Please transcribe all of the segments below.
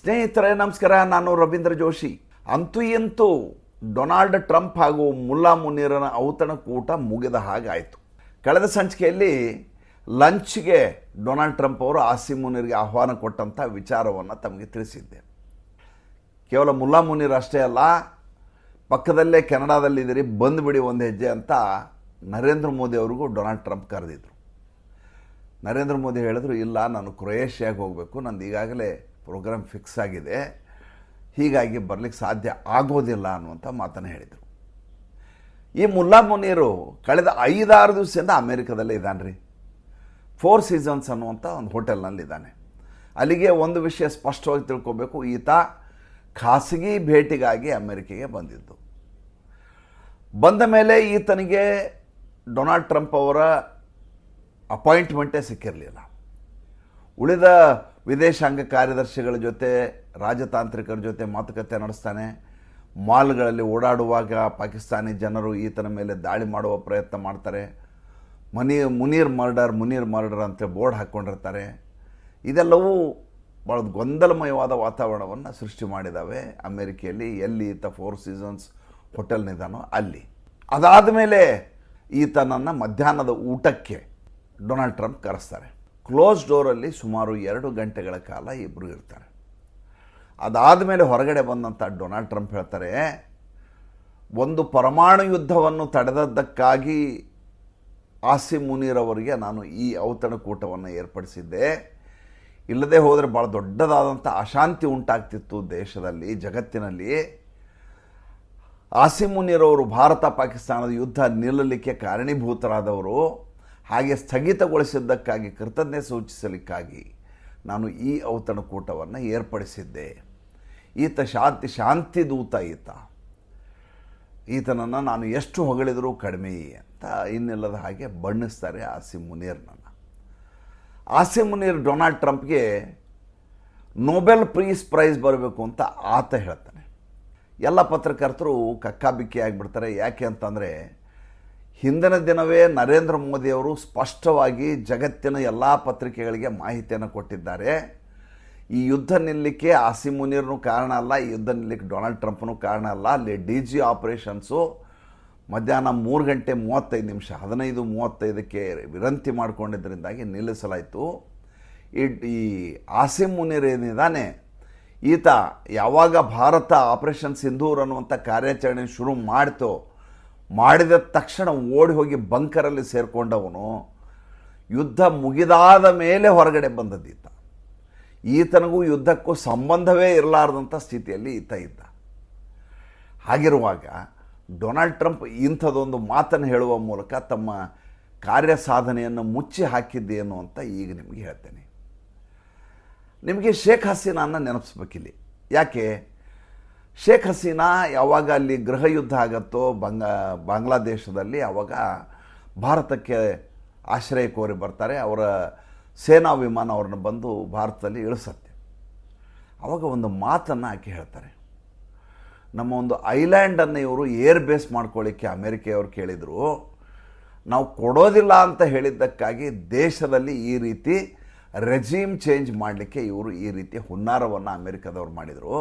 ಸ್ನೇಹಿತರೆ, ನಮಸ್ಕಾರ. ನಾನು ರವೀಂದ್ರ ಜೋಶಿ. ಅಂತೂ ಇಂತೂ ಡೊನಾಲ್ಡ್ ಟ್ರಂಪ್ ಹಾಗೂ ಮುಲ್ಲಾ ಮುನೀರನ ಔತಣಕೂಟ ಮುಗಿದ ಹಾಗಾಯಿತು ಕಳೆದ ಸಂಚಿಕೆಯಲ್ಲಿ ಲಂಚ್ಗೆ ಡೊನಾಲ್ಡ್ ಟ್ರಂಪ್ ಅವರು ಆಸಿ ಮುನೀರ್ಗೆ ಆಹ್ವಾನ ಕೊಟ್ಟಂಥ ವಿಚಾರವನ್ನು ತಮಗೆ ತಿಳಿಸಿದ್ದೆ. ಕೇವಲ ಮುಲ್ಲಾ ಮುನೀರ್ ಅಷ್ಟೇ ಅಲ್ಲ, ಪಕ್ಕದಲ್ಲೇ ಕೆನಡಾದಲ್ಲಿದ್ದೀರಿ, ಬಂದುಬಿಡಿ ಒಂದು ಹೆಜ್ಜೆ ಅಂತ ನರೇಂದ್ರ ಮೋದಿ ಅವ್ರಿಗೂ ಡೊನಾಲ್ಡ್ ಟ್ರಂಪ್ ಕರೆದಿದ್ದರು ನರೇಂದ್ರ ಮೋದಿ ಹೇಳಿದ್ರು, ಇಲ್ಲ, ನಾನು ಕ್ರೊಯೇಷಿಯಾಗೆ ಹೋಗಬೇಕು. ನಂದು ಈಗಾಗಲೇ ಪ್ರೋಗ್ರಾಮ್ ಫಿಕ್ಸ್ ಆಗಿದೆ. ಹೀಗಾಗಿ ಬರಲಿಕ್ಕೆ ಸಾಧ್ಯ ಆಗೋದಿಲ್ಲ ಅನ್ನುವಂಥ ಮಾತನ್ನು ಹೇಳಿದರು. ಈ ಮುಲ್ಲಾ ಮುನೀರು ಕಳೆದ ಐದಾರು ದಿವಸದಿಂದ ಅಮೇರಿಕಾದಲ್ಲೇ ಇದ್ದಾನೆ ರೀ ಫೋರ್ ಸೀಸನ್ಸ್ ಅನ್ನುವಂಥ ಒಂದು ಹೋಟೆಲ್ನಲ್ಲಿ ಇದ್ದಾನೆ. ಅಲ್ಲಿಗೆ ಒಂದು ವಿಷಯ ಸ್ಪಷ್ಟವಾಗಿ ತಿಳ್ಕೊಬೇಕು. ಈತ ಖಾಸಗಿ ಭೇಟಿಗಾಗಿ ಅಮೆರಿಕೆಗೆ ಬಂದಿದ್ದು. ಬಂದ ಮೇಲೆ ಈತನಿಗೆ ಡೊನಾಲ್ಡ್ ಟ್ರಂಪ್ ಅವರ ಅಪಾಯಿಂಟ್ಮೆಂಟೇ ಸಿಕ್ಕಿರಲಿಲ್ಲ. ಉಳಿದ ವಿದೇಶಾಂಗ ಕಾರ್ಯದರ್ಶಿಗಳ ಜೊತೆ, ರಾಜತಾಂತ್ರಿಕರ ಜೊತೆ ಮಾತುಕತೆ ನಡೆಸ್ತಾನೆ. ಮಾಲ್ಗಳಲ್ಲಿ ಓಡಾಡುವಾಗ ಪಾಕಿಸ್ತಾನಿ ಜನರು ಈತನ ಮೇಲೆ ದಾಳಿ ಮಾಡುವ ಪ್ರಯತ್ನ ಮಾಡ್ತಾರೆ. ಮನಿ, ಮುನೀರ್ ಮರ್ಡರ್ ಮುನೀರ್ ಮರ್ಡರ್ ಅಂತ ಬೋರ್ಡ್ ಹಾಕ್ಕೊಂಡಿರ್ತಾರೆ ಇದೆಲ್ಲವೂ ಭಾಳ ಗೊಂದಲಮಯವಾದ ವಾತಾವರಣವನ್ನು ಸೃಷ್ಟಿ ಮಾಡಿದ್ದಾವೆ ಅಮೇರಿಕೆಯಲ್ಲಿ ಎಲ್ಲಿ ಈತ ಫೋರ್ ಸೀಸನ್ಸ್ ಹೋಟೆಲ್ನಿದ್ದಾನೋ ಅಲ್ಲಿ. ಅದಾದ ಮೇಲೆ ಈತನನ್ನು ಮಧ್ಯಾಹ್ನದ ಊಟಕ್ಕೆ ಡೊನಾಲ್ಡ್ ಟ್ರಂಪ್ ಕರೆಸ್ತಾರೆ. ಕ್ಲೋಸ್ ಡೋರಲ್ಲಿ ಸುಮಾರು ಎರಡು ಗಂಟೆಗಳ ಕಾಲ ಇಬ್ಬರು ಇರ್ತಾರೆ. ಅದಾದ ಮೇಲೆ ಹೊರಗಡೆ ಬಂದಂಥ ಡೊನಾಲ್ಡ್ ಟ್ರಂಪ್ ಹೇಳ್ತಾರೆ, ಒಂದು ಪರಮಾಣು ಯುದ್ಧವನ್ನು ತಡೆದದ್ದಕ್ಕಾಗಿ ಆಸಿಮ್ ಮುನೀರ್ ಅವರಿಗೆ ನಾನು ಈ ಔತಣಕೂಟವನ್ನು ಏರ್ಪಡಿಸಿದ್ದೆ. ಇಲ್ಲದೆ ಹೋದರೆ ಭಾಳ ದೊಡ್ಡದಾದಂಥ ಅಶಾಂತಿ ಉಂಟಾಗ್ತಿತ್ತು ದೇಶದಲ್ಲಿ, ಜಗತ್ತಿನಲ್ಲಿ. ಆಸಿಮ್ ಮುನೀರ್ ಅವರು ಭಾರತ ಪಾಕಿಸ್ತಾನದ ಯುದ್ಧ ನಿಲ್ಲಲಿಕ್ಕೆ ಕಾರಣೀಭೂತರಾದವರು. ಹಾಗೆ ಸ್ಥಗಿತಗೊಳಿಸಿದ್ದಕ್ಕಾಗಿ ಕೃತಜ್ಞತೆ ಸೂಚಿಸಲಿಕ್ಕಾಗಿ ನಾನು ಈ ಔತಣಕೂಟವನ್ನು ಏರ್ಪಡಿಸಿದ್ದೆ. ಈತ ಶಾಂತಿ ಶಾಂತಿ ದೂತ ಈತ. ಈತನನ್ನು ನಾನು ಎಷ್ಟು ಹೊಗಳಿದರೂ ಕಡಿಮೆ ಅಂತ ಇನ್ನಿಲ್ಲದ ಹಾಗೆ ಬಣ್ಣಿಸ್ತಾರೆ ಆಸಿಮ್ ಮುನೀರ್ನನ್ನು ಆಸಿ ಮುನೀರ್ ಡೊನಾಲ್ಡ್ ಟ್ರಂಪ್ಗೆ ನೊಬೆಲ್ ಪ್ರೀಸ್ ಪ್ರೈಸ್ ಬರಬೇಕು ಅಂತ ಆತ ಹೇಳ್ತಾನೆ. ಎಲ್ಲ ಪತ್ರಕರ್ತರು ಕಕ್ಕಾಬಿಕ್ಕಿ ಆಗಿಬಿಡ್ತಾರೆ ಯಾಕೆ ಅಂತಂದರೆ ಹಿಂದಿನ ದಿನವೇ ನರೇಂದ್ರ ಮೋದಿಯವರು ಸ್ಪಷ್ಟವಾಗಿ ಜಗತ್ತಿನ ಎಲ್ಲ ಪತ್ರಿಕೆಗಳಿಗೆ ಮಾಹಿತಿಯನ್ನು ಕೊಟ್ಟಿದ್ದಾರೆ. ಈ ಯುದ್ಧ ನಿಲ್ಲಕ್ಕೆ ಆಸಿಮ್ ಮುನೀರ್ನೂ ಕಾರಣ ಅಲ್ಲ, ಈ ಯುದ್ಧ ನಿಲ್ಲಿಕ್ಕೆ ಡೊನಾಲ್ಡ್ ಟ್ರಂಪ್ನು ಕಾರಣ ಅಲ್ಲ. ಅಲ್ಲಿ ಡಿ ಜಿ ಆಪರೇಷನ್ಸು ಮಧ್ಯಾಹ್ನ ಮೂರು ಗಂಟೆ ಮೂವತ್ತೈದು ನಿಮಿಷ, ಹದಿನೈದು ಮೂವತ್ತೈದಕ್ಕೆ ವಿನಂತಿ ಮಾಡಿಕೊಂಡಿದ್ದರಿಂದಾಗಿ ನಿಲ್ಲಿಸಲಾಯಿತು. ಈ ಈ ಆಸಿಮ್ ಮುನೀರ್ ಏನಿದ್ದಾನೆ, ಈತ ಯಾವಾಗ ಭಾರತ ಆಪರೇಷನ್ ಸಿಂಧೂರ್ ಅನ್ನುವಂಥ ಕಾರ್ಯಾಚರಣೆ ಶುರು ಮಾಡ್ತೋ ಮಾಡಿದ ತಕ್ಷಣ ಓಡಿ ಹೋಗಿ ಬಂಕರಲ್ಲಿ ಸೇರಿಕೊಂಡವನು, ಯುದ್ಧ ಮುಗಿದಾದ ಮೇಲೆ ಹೊರಗಡೆ ಬಂದದ್ದೀತ ಈತನಿಗೂ ಯುದ್ಧಕ್ಕೂ ಸಂಬಂಧವೇ ಇರಲಾರ್ದಂಥ ಸ್ಥಿತಿಯಲ್ಲಿ ಈತ ಇದ್ದ. ಹಾಗಿರುವಾಗ ಡೊನಾಲ್ಡ್ ಟ್ರಂಪ್ ಇಂಥದೊಂದು ಮಾತನ್ನು ಹೇಳುವ ಮೂಲಕ ತಮ್ಮ ಕಾರ್ಯ ಸಾಧನೆಯನ್ನು ಮುಚ್ಚಿ ಹಾಕಿದ್ದೇನು ಅಂತ ಈಗ ನಿಮಗೆ ಹೇಳ್ತೇನೆ. ನಿಮಗೆ ಶೇಖ್ ಹಸೀನಾನ ನೆನಪಿಸ್ಬೇಕಿಲ್ಲಿ. ಯಾಕೆ? ಶೇಖ್ ಹಸೀನಾ ಯಾವಾಗ ಅಲ್ಲಿ ಗೃಹ ಯುದ್ಧ ಆಗತ್ತೋ ಬಂಗ, ಬಾಂಗ್ಲಾದೇಶದಲ್ಲಿ ಆವಾಗ ಭಾರತಕ್ಕೆ ಆಶ್ರಯ ಕೋರಿ ಬರ್ತಾರೆ. ಅವರ ಸೇನಾ ವಿಮಾನ ಅವ್ರನ್ನ ಬಂದು ಭಾರತದಲ್ಲಿ ಇಳಿಸತ್ತೆ. ಆವಾಗ ಒಂದು ಮಾತನ್ನು ಆಕೆ ಹೇಳ್ತಾರೆ. ನಮ್ಮ ಒಂದು ಐಲ್ಯಾಂಡನ್ನು ಇವರು ಏರ್ ಬೇಸ್ ಮಾಡ್ಕೊಳ್ಳಿಕ್ಕೆ ಅಮೇರಿಕೆಯವರು ಕೇಳಿದರು. ನಾವು ಕೊಡೋದಿಲ್ಲ ಅಂತ ಹೇಳಿದ್ದಕ್ಕಾಗಿ ದೇಶದಲ್ಲಿ ಈ ರೀತಿ ರೆಜೀಮ್ ಚೇಂಜ್ ಮಾಡಲಿಕ್ಕೆ ಇವರು ಈ ರೀತಿ ಹುನ್ನಾರವನ್ನು ಅಮೇರಿಕದವ್ರು ಮಾಡಿದರು.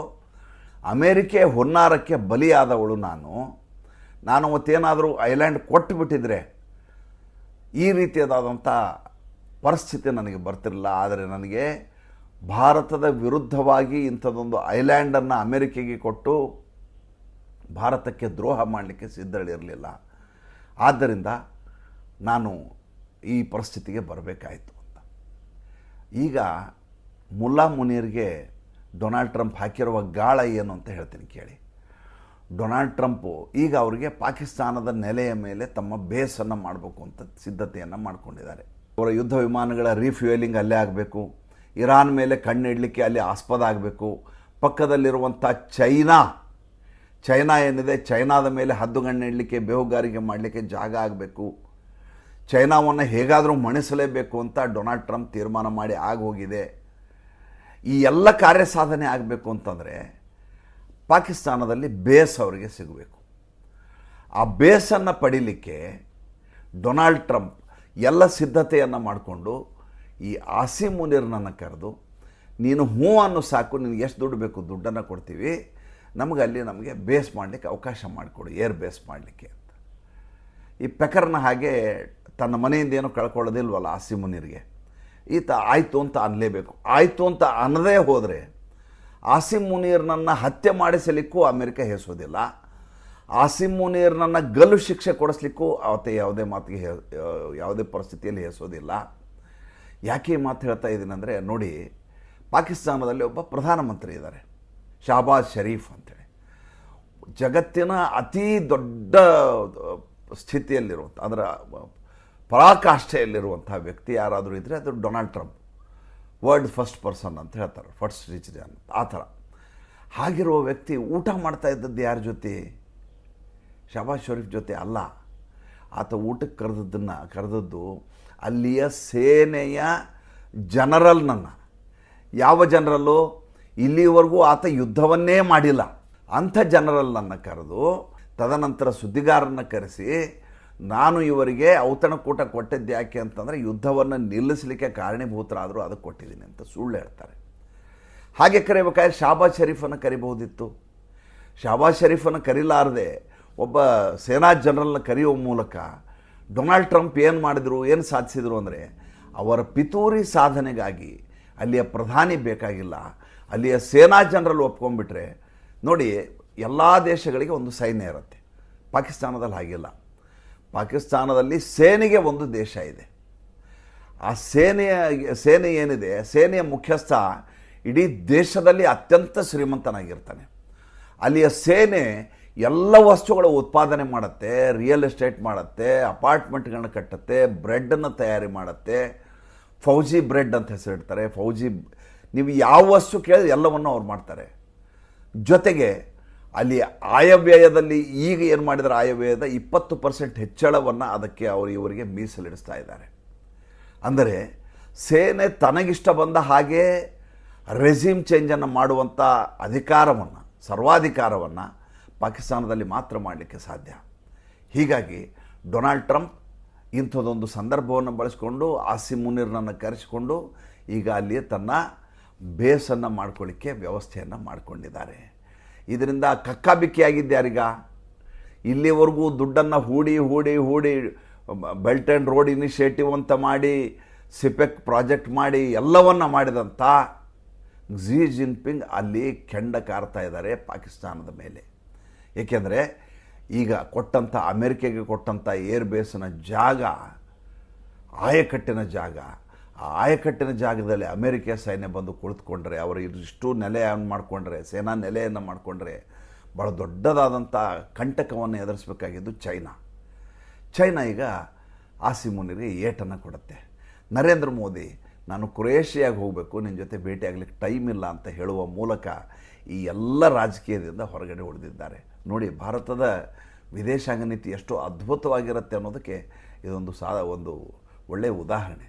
ಅಮೇರಿಕೆ ಹುನ್ನಾರಕ್ಕೆ ಬಲಿಯಾದವಳು ನಾನು. ನಾನು ಮತ್ತೇನಾದರೂ ಐಲ್ಯಾಂಡ್ ಕೊಟ್ಟು ಬಿಟ್ಟಿದ್ರೆ ಈ ರೀತಿಯಾದಂಥ ಪರಿಸ್ಥಿತಿ ನನಗೆ ಬರ್ತಿರಲಿಲ್ಲ. ಆದರೆ ನನಗೆ ಭಾರತದ ವಿರುದ್ಧವಾಗಿ ಇಂಥದ್ದೊಂದು ಐಲ್ಯಾಂಡನ್ನು ಅಮೇರಿಕೆಗೆ ಕೊಟ್ಟು ಭಾರತಕ್ಕೆ ದ್ರೋಹ ಮಾಡಲಿಕ್ಕೆ ಸಿದ್ಧಳಿರಲಿಲ್ಲ ಆದ್ದರಿಂದ ನಾನು ಈ ಪರಿಸ್ಥಿತಿಗೆ ಬರಬೇಕಾಯಿತು ಅಂತ. ಈಗ ಮುಲ್ಲಾ ಮುನೀರ್ಗೆ ಡೊನಾಲ್ಡ್ ಟ್ರಂಪ್ ಹಾಕಿರುವ ಗಾಳ ಏನು ಅಂತ ಹೇಳ್ತೀನಿ ಕೇಳಿ. ಡೊನಾಲ್ಡ್ ಟ್ರಂಪು ಈಗ ಅವರಿಗೆ ಪಾಕಿಸ್ತಾನದ ನೆಲೆಯ ಮೇಲೆ ತಮ್ಮ ಬೇಸನ್ನು ಮಾಡಬೇಕು ಅಂತ ಸಿದ್ಧತೆಯನ್ನು ಮಾಡಿಕೊಂಡಿದ್ದಾರೆ. ಅವರ ಯುದ್ಧ ವಿಮಾನಗಳ ರೀಫ್ಯೂಯಲಿಂಗ್ ಅಲ್ಲೇ ಆಗಬೇಕು. ಇರಾನ್ ಮೇಲೆ ಕಣ್ಣಿಡಲಿಕ್ಕೆ ಅಲ್ಲಿ ಆಸ್ಪದ ಆಗಬೇಕು. ಪಕ್ಕದಲ್ಲಿರುವಂಥ ಚೈನಾ ಚೈನಾ ಏನಿದೆ? ಚೈನಾದ ಮೇಲೆ ಹದ್ದುಗಣ್ಣಿಡಲಿಕ್ಕೆ ಬೇಹುಗಾರಿಕೆ ಮಾಡಲಿಕ್ಕೆ ಜಾಗ ಆಗಬೇಕು. ಚೈನಾವನ್ನು ಹೇಗಾದರೂ ಮಣಿಸಲೇಬೇಕು ಅಂತ ಡೊನಾಲ್ಡ್ ಟ್ರಂಪ್ ತೀರ್ಮಾನ ಮಾಡಿ ಆಗೋಗಿದೆ. ಈ ಎಲ್ಲ ಕಾರ್ಯ ಸಾಧನೆ ಆಗಬೇಕು ಅಂತಂದರೆ ಪಾಕಿಸ್ತಾನದಲ್ಲಿ ಬೇಸ್ ಅವರಿಗೆ ಸಿಗಬೇಕು. ಆ ಬೇಸನ್ನು ಪಡೀಲಿಕ್ಕೆ ಡೊನಾಲ್ಡ್ ಟ್ರಂಪ್ ಎಲ್ಲ ಸಿದ್ಧತೆಯನ್ನು ಮಾಡಿಕೊಂಡು ಈ ಆಸಿ ಮುನೀರ್ನನ್ನು ಕರೆದು, ನೀನು ಹ್ಞೂ ಅನ್ನೋ ಸಾಕು, ನಿನಗೆ ಎಷ್ಟು ದುಡ್ಡು ಬೇಕು ದುಡ್ಡನ್ನು ಕೊಡ್ತೀವಿ, ನಮಗೆ ಅಲ್ಲಿ ನಮಗೆ ಬೇಸ್ ಮಾಡಲಿಕ್ಕೆ ಅವಕಾಶ ಮಾಡಿಕೊಡು, ಏರ್ ಬೇಸ್ ಮಾಡಲಿಕ್ಕೆ ಅಂತ. ಈ ಪೆಕರ್ನ ಹಾಗೆ ತನ್ನ ಮನೆಯಿಂದ ಏನೂ ಕಳ್ಕೊಳ್ಳೋದಿಲ್ವಲ್ಲ ಆಸಿ ಮುನೀರ್ಗೆ? ಈತ ಆಯಿತು ಅಂತ ಅನ್ನಲೇಬೇಕು ಆಯಿತು ಅಂತ ಅನ್ನದೇ ಹೋದರೆ ಆಸಿಮ್ ಮುನೀರ್ನನ್ನು ಹತ್ಯೆ ಮಾಡಿಸಲಿಕ್ಕೂ ಅಮೆರಿಕ ಹೆಸೋದಿಲ್ಲ. ಆಸಿಮ್ ಮುನೀರ್ನನ್ನು ಗಲ್ಲು ಶಿಕ್ಷೆ ಕೊಡಿಸ್ಲಿಕ್ಕೂ ಆತ ಯಾವುದೇ ಮಾತಿಗೆ ಹೇ- ಯಾವುದೇ ಪರಿಸ್ಥಿತಿಯಲ್ಲಿ ಹೆಸೋದಿಲ್ಲ. ಯಾಕೆ ಈ ಮಾತು ಹೇಳ್ತಾ ಇದ್ದೀನಂದರೆ ನೋಡಿ, ಪಾಕಿಸ್ತಾನದಲ್ಲಿ ಒಬ್ಬ ಪ್ರಧಾನಮಂತ್ರಿ ಇದ್ದಾರೆ ಶಾಬಾಜ್ ಶರೀಫ್ ಅಂತೇಳಿ. ಜಗತ್ತಿನ ಅತಿ ದೊಡ್ಡ ಸ್ಥಿತಿಯಲ್ಲಿರುವಂಥ ಅದರ ಪರಾಕಾಷ್ಠೆಯಲ್ಲಿರುವಂಥ ವ್ಯಕ್ತಿ ಯಾರಾದರೂ ಇದ್ದರೆ ಅದು Donald Trump. World first person ಅಂತ ಹೇಳ್ತಾರೆ, ಫಸ್ಟ್ ರಿಚ್ ಜನ್. ಆ ಥರ. ಹಾಗಿರುವ ವ್ಯಕ್ತಿ ಊಟ ಮಾಡ್ತಾ ಇದ್ದದ್ದು ಯಾರ ಜೊತೆ? ಶಬಾಜ್ ಶರೀಫ್ ಜೊತೆ ಅಲ್ಲ. ಆತ ಊಟಕ್ಕೆ ಕರೆದದ್ದನ್ನು, ಕರೆದದ್ದು ಅಲ್ಲಿಯ ಸೇನೆಯ ಜನರಲ್ನನ್ನು ಯಾವ ಜನರಲ್ಲು? ಇಲ್ಲಿವರೆಗೂ ಆತ ಯುದ್ಧವನ್ನೇ ಮಾಡಿಲ್ಲ. ಅಂಥ ಜನರಲ್ನನ್ನು ಕರೆದು ತದನಂತರ ಸುದ್ದಿಗಾರರನ್ನು ಕರೆಸಿ ನಾನು ಇವರಿಗೆ ಔತಣಕೂಟ ಕೊಟ್ಟಿದ್ದು ಯಾಕೆ ಅಂತಂದರೆ ಯುದ್ಧವನ್ನು ನಿಲ್ಲಿಸಲಿಕ್ಕೆ ಕಾರಣೀಭೂತರಾದರೂ ಅದಕ್ಕೆ ಕೊಟ್ಟಿದ್ದೀನಿ ಅಂತ ಸುಳ್ಳು ಹೇಳ್ತಾರೆ. ಹಾಗೆ ಕರಿಬೇಕಾದ್ರೆ ಶಾಬಾಜ್ ಶರೀಫನ್ನು ಕರಿಬಹುದಿತ್ತು. ಶಾಬಾಜ್ ಶರೀಫನ್ನು ಕರೀಲಾರದೆ ಒಬ್ಬ ಸೇನಾ ಜನರಲ್ನ ಕರೆಯುವ ಮೂಲಕ ಡೊನಾಲ್ಡ್ ಟ್ರಂಪ್ ಏನು ಮಾಡಿದರು, ಏನು ಸಾಧಿಸಿದರು ಅಂದರೆ ಅವರ ಪಿತೂರಿ ಸಾಧನೆಗಾಗಿ ಅಲ್ಲಿಯ ಪ್ರಧಾನಿ ಬೇಕಾಗಿಲ್ಲ, ಅಲ್ಲಿಯ ಸೇನಾ ಜನರಲ್ ಒಪ್ಕೊಂಡ್ಬಿಟ್ರೆ ನೋಡಿ, ಎಲ್ಲ ದೇಶಗಳಿಗೆ ಒಂದು ಸೈನ್ಯ ಇರುತ್ತೆ. ಪಾಕಿಸ್ತಾನದಲ್ಲಿ ಹಾಗಿಲ್ಲ. ಪಾಕಿಸ್ತಾನದಲ್ಲಿ ಸೇನೆಗೆ ಒಂದು ದೇಶ ಇದೆ. ಆ ಸೇನೆಯ, ಸೇನೆ ಏನಿದೆ, ಸೇನೆಯ ಮುಖ್ಯಸ್ಥ ಇಡೀ ದೇಶದಲ್ಲಿ ಅತ್ಯಂತ ಶ್ರೀಮಂತನಾಗಿರ್ತಾನೆ. ಅಲ್ಲಿಯ ಸೇನೆ ಎಲ್ಲ ವಸ್ತುಗಳ ಉತ್ಪಾದನೆ ಮಾಡುತ್ತೆ ರಿಯಲ್ ಎಸ್ಟೇಟ್ ಮಾಡುತ್ತೆ ಅಪಾರ್ಟ್ಮೆಂಟ್ಗಳನ್ನ ಕಟ್ಟುತ್ತೆ ಬ್ರೆಡ್ಡನ್ನು ತಯಾರಿ ಮಾಡುತ್ತೆ. ಫೌಜಿ ಬ್ರೆಡ್ ಅಂತ ಹೆಸರಿಡ್ತಾರೆ ಫೌಜಿ, ನೀವು ಯಾವ ವಸ್ತು ಕೇಳಿದ್ರೆ ಎಲ್ಲವನ್ನು ಅವ್ರು ಮಾಡ್ತಾರೆ. ಜೊತೆಗೆ ಅಲ್ಲಿ ಆಯವ್ಯಯದಲ್ಲಿ ಈಗ ಏನು ಮಾಡಿದರೆ ಆಯವ್ಯಯದ ಇಪ್ಪತ್ತು ಪರ್ಸೆಂಟ್ ಹೆಚ್ಚಳವನ್ನು ಅದಕ್ಕೆ ಅವರು ಇವರಿಗೆ ಮೀಸಲಿಡಿಸ್ತಾ ಇದ್ದಾರೆ. ಅಂದರೆ ಸೇನೆ ತನಗಿಷ್ಟ ಬಂದ ಹಾಗೆ ರೆಸಿಮ್ ಚೇಂಜನ್ನು ಮಾಡುವಂಥ ಅಧಿಕಾರವನ್ನು, ಸರ್ವಾಧಿಕಾರವನ್ನು ಪಾಕಿಸ್ತಾನದಲ್ಲಿ ಮಾತ್ರ ಮಾಡಲಿಕ್ಕೆ ಸಾಧ್ಯ. ಹೀಗಾಗಿ ಡೊನಾಲ್ಡ್ ಟ್ರಂಪ್ ಇಂಥದ್ದೊಂದು ಸಂದರ್ಭವನ್ನು ಬಳಸಿಕೊಂಡು ಆಸಿಮ್ ಮುನೀರ್ನನ್ನು ಕರೆಸಿಕೊಂಡು ಈಗ ಅಲ್ಲಿ ತನ್ನ ಬೇಸನ್ನು ಮಾಡ್ಕೊಳ್ಳಿಕ್ಕೆ ವ್ಯವಸ್ಥೆಯನ್ನು ಮಾಡಿಕೊಂಡಿದ್ದಾರೆ. ಇದರಿಂದ ಕಕ್ಕಾಬಿಕ್ಕಿಯಾಗಿದ್ದು ಯಾರೀಗ? ಇಲ್ಲಿವರೆಗೂ ದುಡ್ಡನ್ನು ಹೂಡಿ ಹೂಡಿ ಹೂಡಿ ಬೆಲ್ಟ್ ಆ್ಯಂಡ್ ರೋಡ್ ಇನಿಷಿಯೇಟಿವ್ ಅಂತ ಮಾಡಿ, ಸಿಪೆಕ್ ಪ್ರಾಜೆಕ್ಟ್ ಮಾಡಿ ಎಲ್ಲವನ್ನ ಮಾಡಿದಂಥ ಝಿ ಜಿನ್ಪಿಂಗ್ ಅಲ್ಲಿ ಕೆಂಡ ಕಾರ್ತಾ ಇದ್ದಾರೆ ಪಾಕಿಸ್ತಾನದ ಮೇಲೆ. ಏಕೆಂದರೆ ಈಗ ಕೊಟ್ಟಂಥ ಅಮೆರಿಕೆಗೆ ಕೊಟ್ಟಂಥ ಏರ್ ಬೇಸ್ನ ಜಾಗ, ಆಯಕಟ್ಟಿನ ಜಾಗ ಆಯಕಟ್ಟಿನ ಜಾಗದಲ್ಲಿ ಅಮೆರಿಕ ಸೈನ್ಯ ಬಂದು ಕುಳಿತುಕೊಂಡ್ರೆ, ಅವರು ಇದಿಷ್ಟು ನೆಲೆಯನ್ನು ಮಾಡಿಕೊಂಡ್ರೆ, ಸೇನಾ ನೆಲೆಯನ್ನು ಮಾಡಿಕೊಂಡ್ರೆ ಭಾಳ ದೊಡ್ಡದಾದಂಥ ಕಂಟಕವನ್ನು ಎದುರಿಸಬೇಕಾಗಿದ್ದು ಚೈನಾ. ಚೈನಾ ಈಗ ಆಸಿಮುನಿಗೆ ಏಟನ್ನು ಕೊಡುತ್ತೆ. ನರೇಂದ್ರ ಮೋದಿ, ನಾನು ಕ್ರೊಯೇಷಿಯಾಗಿ ಹೋಗಬೇಕು, ನಿನ್ನ ಜೊತೆ ಭೇಟಿಯಾಗಲಿಕ್ಕೆ ಟೈಮ್ ಇಲ್ಲ ಅಂತ ಹೇಳುವ ಮೂಲಕ ಈ ಎಲ್ಲ ರಾಜಕೀಯದಿಂದ ಹೊರಗಡೆ ಉಳಿದಿದ್ದಾರೆ. ನೋಡಿ, ಭಾರತದ ವಿದೇಶಾಂಗ ನೀತಿ ಎಷ್ಟು ಅದ್ಭುತವಾಗಿರುತ್ತೆ ಅನ್ನೋದಕ್ಕೆ ಇದೊಂದು ಸಾ ಒಂದು ಒಳ್ಳೆಯ ಉದಾಹರಣೆ.